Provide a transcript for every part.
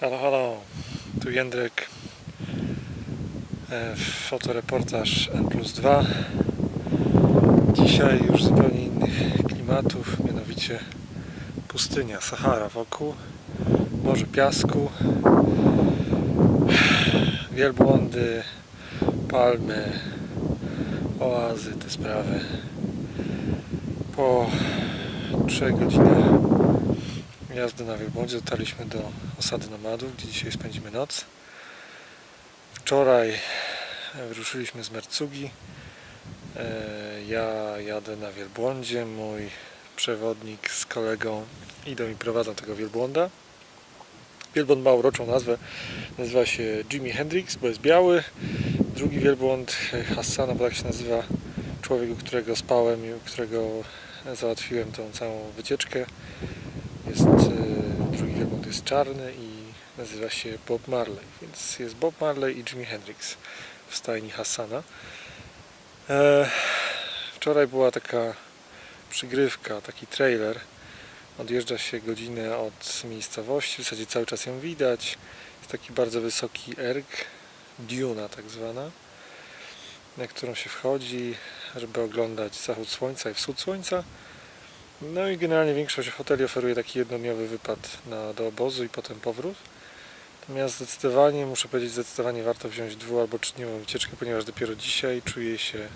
Halo, halo, tu Jędrek. E, Fotoreportaż N plus 2. Dzisiaj już zupełnie innych klimatów, mianowicie pustynia, Sahara wokół, morze piasku, wielbłądy, palmy, oazy, te sprawy. Po 3 godzinach jazdy na wielbłądzie dotarliśmy do osady nomadów, gdzie dzisiaj spędzimy noc. Wczoraj wyruszyliśmy z Mercugi. E, Ja jadę na wielbłądzie, mój przewodnik z kolegą idą i prowadzą tego wielbłąda. Wielbłąd ma uroczą nazwę, nazywa się Jimi Hendrix, bo jest biały. Drugi wielbłąd e, Hassana, bo tak się nazywa człowiek, którego spałem i którego załatwiłem tą całą wycieczkę. Jest, e, drugi wielbłąd jest czarny i nazywa się Bob Marley, więc jest Bob Marley i Jimi Hendrix w stajni Hassana. E, wczoraj była taka przygrywka, taki trailer. Odjeżdża się godzinę od miejscowości, w zasadzie cały czas ją widać. Jest taki bardzo wysoki erg, duna tak zwana, na którą się wchodzi, żeby oglądać zachód słońca i wschód słońca. No i generalnie większość hoteli oferuje taki jednodniowy wypad na, do obozu i potem powrót. Natomiast zdecydowanie, muszę powiedzieć, zdecydowanie warto wziąć dwu albo trzydniową wycieczkę, ponieważ dopiero dzisiaj czuje się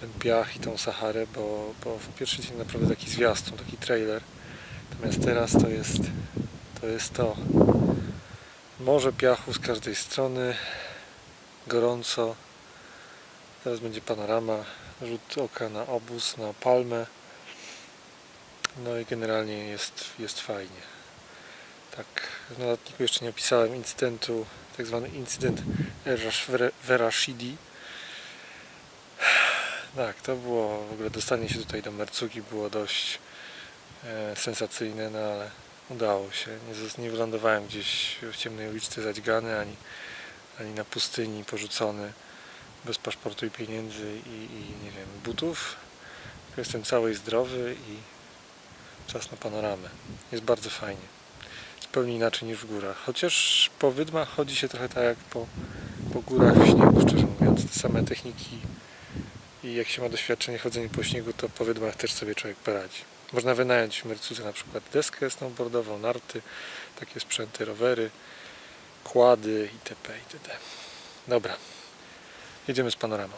ten piach i tą Saharę, bo, bo w pierwszy dzień naprawdę taki zwiastun, taki trailer. Natomiast teraz to jest to. Jest to. Morze piachu z każdej strony, gorąco. Teraz będzie panorama, rzut oka na obóz, na palmę. No i generalnie jest, jest fajnie. Tak, w notatniku jeszcze nie opisałem incydentu, tak zwany incydent Erash- Verashidi. Tak, to było w ogóle dostanie się tutaj do Mercugi było dość e, sensacyjne, no ale udało się. Nie, nie wylądowałem gdzieś w ciemnej uliczce zadźgany, ani, ani na pustyni porzucony bez paszportu i pieniędzy i, i nie wiem, butów. Jestem cały i zdrowy i czas na panoramę. Jest bardzo fajnie. Zupełnie inaczej niż w górach. Chociaż po wydmach chodzi się trochę tak jak po, po górach w śniegu, szczerze mówiąc. Te same techniki i jak się ma doświadczenie chodzenia po śniegu, to po wydmach też sobie człowiek poradzi. Można wynająć w Mercudze na przykład deskę snowboardową, narty, takie sprzęty, rowery, kłady itp. itd. Dobra, jedziemy z panoramą.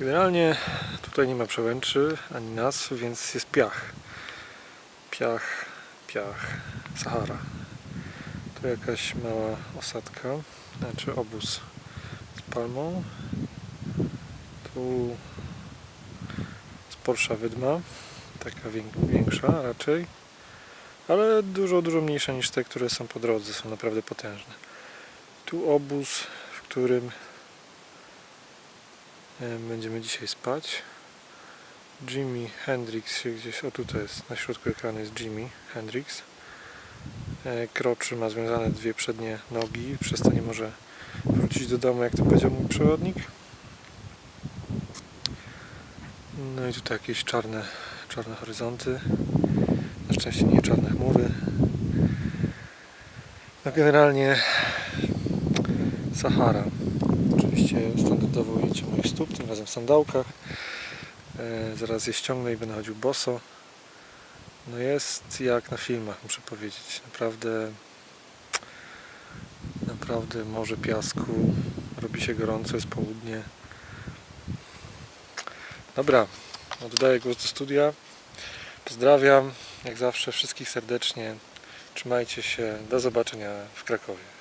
Generalnie tutaj nie ma przełęczy ani nazw, więc jest piach. Piach, piach, Sahara. Tu jakaś mała osadka, znaczy obóz z palmą. Tu sporsza wydma, taka wię- większa raczej, ale dużo, dużo mniejsza niż te, które są po drodze, są naprawdę potężne. Tu obóz, w którym będziemy dzisiaj spać. Jimi Hendrix się gdzieś, o tutaj jest, na środku ekranu jest Jimi Hendrix. E, Kroczy, ma związane dwie przednie nogi, przez to nie może wrócić do domu, jak to powiedział mój przewodnik. No i tutaj jakieś czarne, czarne horyzonty. Na szczęście nie czarne chmury. No generalnie Sahara. Oczywiście standardowo ujęcie moich stóp, tym razem w sandałkach. E, zaraz je ściągnę i będę chodził boso. No jest jak na filmach, muszę powiedzieć. Naprawdę naprawdę morze piasku. Robi się gorąco, jest południe. Dobra, oddaję głos do studia. Pozdrawiam, jak zawsze wszystkich serdecznie. Trzymajcie się. Do zobaczenia w Krakowie.